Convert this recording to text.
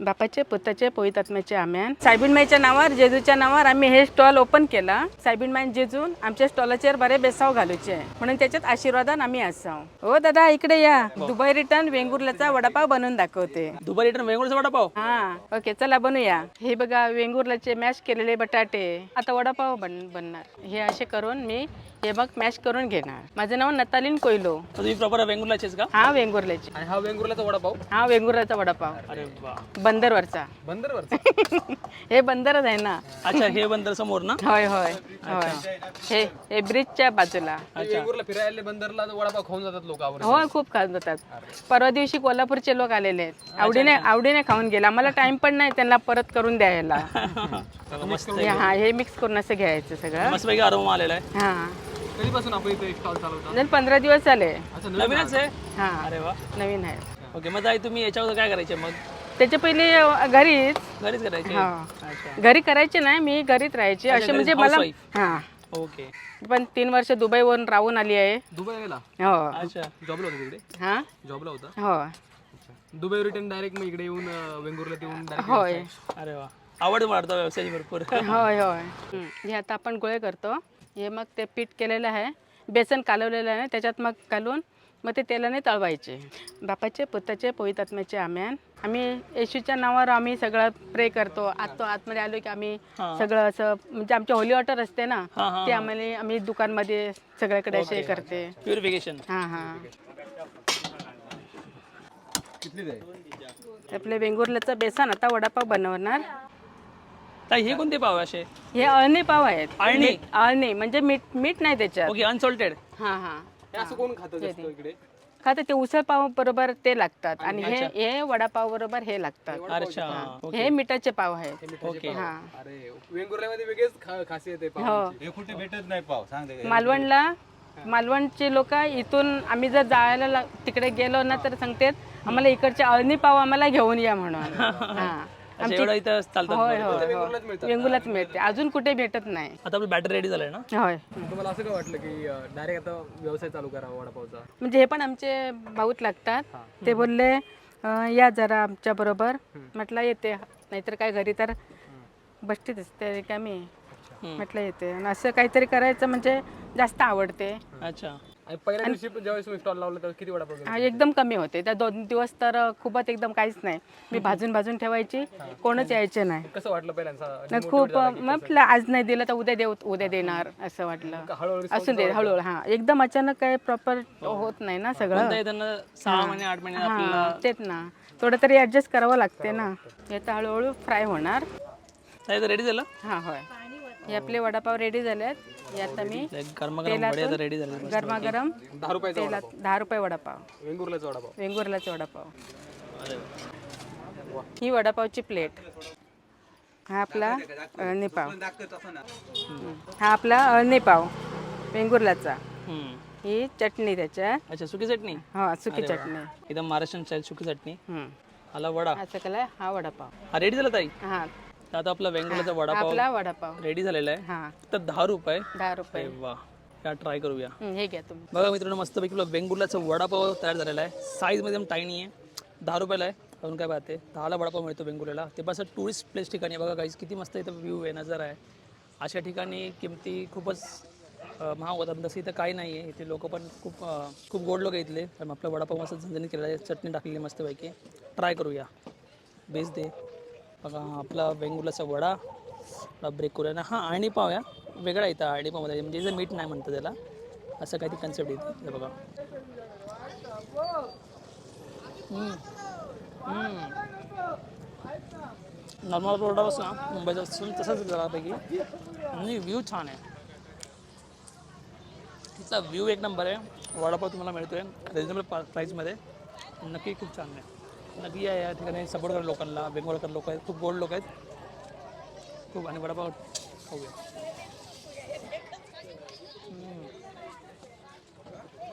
बापाचे पुताचे पोईत आत्म्याचे आम्यान सायबीनमाईच्या नावावर जेजूच्या नावावर आम्ही हे स्टॉल ओपन केला. सायबीनमाईन जेजून आमच्या स्टॉलाचेर बरे बेसाव घालूचे. म्हणून त्याच्यात आशीर्वादान आम्ही असाव. हो दादा इकडे या. दुबई रिटर्न वेंगुर्ल्याचा वडापाव बनवून दाखवते. दुपारी रिटर्न वेंगुर्लाचा वडापाव? हा. ओके चला बनवूया हे बघा वेंगुर्ल्याचे मॅश केलेले बटाटे. आता वडापाव बन बनणार. हे असे करून मी हे मग मॅश करून घेणार. माझं नाव नतालीन कोयलो. तुम्ही प्रॉपर वेंगुर्लाचेच का? हा वेंगुर्ल्याचे. आणि हा वेंगुर्लाचा वडापाव? हा वेंगुर्ल्याचा वडापाव. अरे वा. बंदरवरचा. बंदरवरचा? हे बंदरच आहे ना. अच्छा हे बंदर समोर ना? होय होय होय. हे हे ब्रिजच्या बाजूला. वेंगुर्ला फिरायला बंदरला वडापाव खाऊन जातात लोक आवडत हो खूप खात जातात. परवा दिवशी कोल्हापूरचे लोक आलेले आहेत. आवडीने आवडीने खाऊन गेला. मला टाइम पण नाही त्यांना परत करून द्यायला मस्त हे हा हे मिक्स करून असं घ्यायचं सगळं. मस्त पैकी आलेला आहे. हा. कधीपासून आपण इथे स्टॉल चालवता? जर पंधरा दिवस झाले. अच्छा नवीनच आहे? हा. अरे वा. नवीन आहे. ओके मग ताई तुम्ही याच्यावर काय करायचे मग? त्याच्या पहिले अ, घरीच. घरीच करायचे? हा. अच्छा. घरी करायचे नाही मी घरीच राहायची. असे म्हणजे मला housewife. हा. ओके. पण तीन वर्ष दुबईवरून राहून आली आहे. दुबई गेला हो. अच्छा. जॉबला होता तिकडे? हा? जॉबला होता? हो. दुबई रिटर्न डायरेक्ट मग इकडे येऊन अं, येऊन direct होय. अरे वा. आवड वाढतो व्यवसायाची भरपूर. होय होय. हं. हे आता आपण गोळे करतो. हे मग ते पीठ केलेलं आहे. बेसन कालवलेलं आहे. त्याच्यात मग घालून मग ते तेलाने तळवायचे. बापाचे पुताचे पोईत आत्म्याचे आम्यान. आम्ही येशूच्या नावावर आम्ही सगळं प्रे करतो. आत आतमध्ये आलो की आम्ही सगळं असं म्हणजे आमची होली वॉटर असते ना ते आम्हाला आम्ही दुकानमध्ये सगळ्याकडे असे करते. प्युरिफिकेशन हां हां. आपले वेंगुर्ल्याचं बेसन आता वडापाव बनवणार. हे कोणते पाव असे? हे अळणी पाव आहेत. अळणी? अळणी म्हणजे मीठ मीठ नाही त्याच्यात. ओके अनसॉल्टेड हां हां. हे असं कोण खातं जास्त इकडे? ते उसळ पाव बरोबर ते लागतात. आणि हे हे वडापाव बरोबर हे लागतात. अच्छा हे मिठाचे पाव आहेत. ओके. हा. अरे वेंगुर्ल्यामध्ये वेगळेच खा- खासियत आहे पाव हो हे कुठे भेटत नाही पाव सांगते का? मालवणला मालवणचे लोक इथून आम्ही जर जायला ला- तिकडे गेलो ना तर सांगतात आम्हाला इकडचे अळणी पाव आम्हाला घेऊन या म्हणून. हा. अच्छा एवढं इथं चालतात होय होय होय. वेंगुलाच मिळते. अजून कुठे भेटत नाही. आता आपली बॅटरी रेडी झालाय ना? होय. तुम्हाला असं काय वाटलं की डायरेक्ट आता व्यवसाय चालू करावा वडापावचा? म्हणजे हे पण आमचे भाऊत लागतात. ते बोलले "अं, या जरा आमच्या बरोबर. म्हटलं येते. नाहीतर काय घरी तर बसतीच असते काय मी म्हटलं येते. आणि असं काहीतरी करायचं म्हणजे जास्त आवडते. अच्छा. आणि पहिल्या दिवशी पण ज्यावेळेस तुम्ही स्टॉल लावला तर किती वडापाव? हा, एकदम कमी होते. त्या दोन दिवस तर खूपच एकदम काहीच नाही. मी भाजून भाजून ठेवायची. कोणच यायचे नाही. कसं वाटलं पहिल्यांदा? खूप म्हटलं आज नाही दिलं तर उद्या देऊ उद्या देणार असं वाटलं. हळूहळू असून दे हळूहळू हा. एकदम अचानक काय प्रॉपर होत नाही ना सगळं. त्यांना सहा महिने आठ महिने हा तेच ना. थोडं तरी ऍडजस्ट करावं लागते ना. हे तर हळूहळू फ्राय होणार. तर रेडी झालं? हा होय. हे आपले वडापाव रेडी झालेत. हे आता मी गरमागरम वडे आता रेडी झाले गरमागरम दहा रुपयाचा तेलात दहा रुपये वडापाव. वेंगुर्ल्याचा वडापाव. वेंगुर्लाचे वडापाव. ही वडापावची प्लेट हा आपला अळणी पाव हम्म. हा आपला अळणी पाव वेंगुर्लाचा हम्म. ही चटणी त्याच्यात अच्छा सुकी चटणी? हा सुकी चटणी. एकदम महाराष्ट्रीयन स्टाईल सुकी चटणी. हम्म. आला वडा. हा सगळा हा वडापाव. हा रेडी झाला ताई? हा. तर आता आपला वडापाव आपला वडापाव. रेडी झालेला आहे. हा. तर दहा रुपये. दहा रुपये. अरे वा. या ट्राय करूया. हे घ्या तुम्ही. बघा मित्रांनो मस्तपैकी आपला वेंगुर्लाचा वडापाव तयार झालेला आहे. साईजमध्ये एकदम टायनी आहे. दहा रुपयाला आहे. अजून काय पाहते? दहाला वडापाव मिळतो वेंगुर्ल्याला. ते असं टुरिस्ट प्लेस ठिकाणी आहे. बघा काहीच किती मस्त इथं व्ह्यू आहे नजर आहे. अशा ठिकाणी किमती खूपच अं, महाग होतात. तसं इथं काही नाही आहे इथे लोक पण खूप अं, खूप गोड लोक इथले. पण आपला वडापाव मस्त झणझणीत केलेला आहे. चटणी टाकलेली मस्तपैकी. ट्राय करूया. बेस दे बघा आपला वेंगुर्लाचा वडा आपला ब्रेक करूया. ना हां आणि पाव या वेगळा येतं आणि पावमध्ये म्हणजे जे मीठ नाही म्हणतं त्याला. असं काही कन्सेप्ट येतं बघा. नॉर्मल वडा ना मुंबईचा असून तसंच जरापैकी आणि व्ह्यू छान आहे. तिचा व्ह्यू एक नंबर आहे. वडापाव तुम्हाला मिळतोय. रिजनेबल प्राईजमध्ये नक्की खूप छान आहे. नदी आहे या ठिकाणी सपोर्ट करा लोकांना बेंगोळकर लोक आहेत खूप गोड लोक आहेत. खूप आणि वडापाव खाऊया.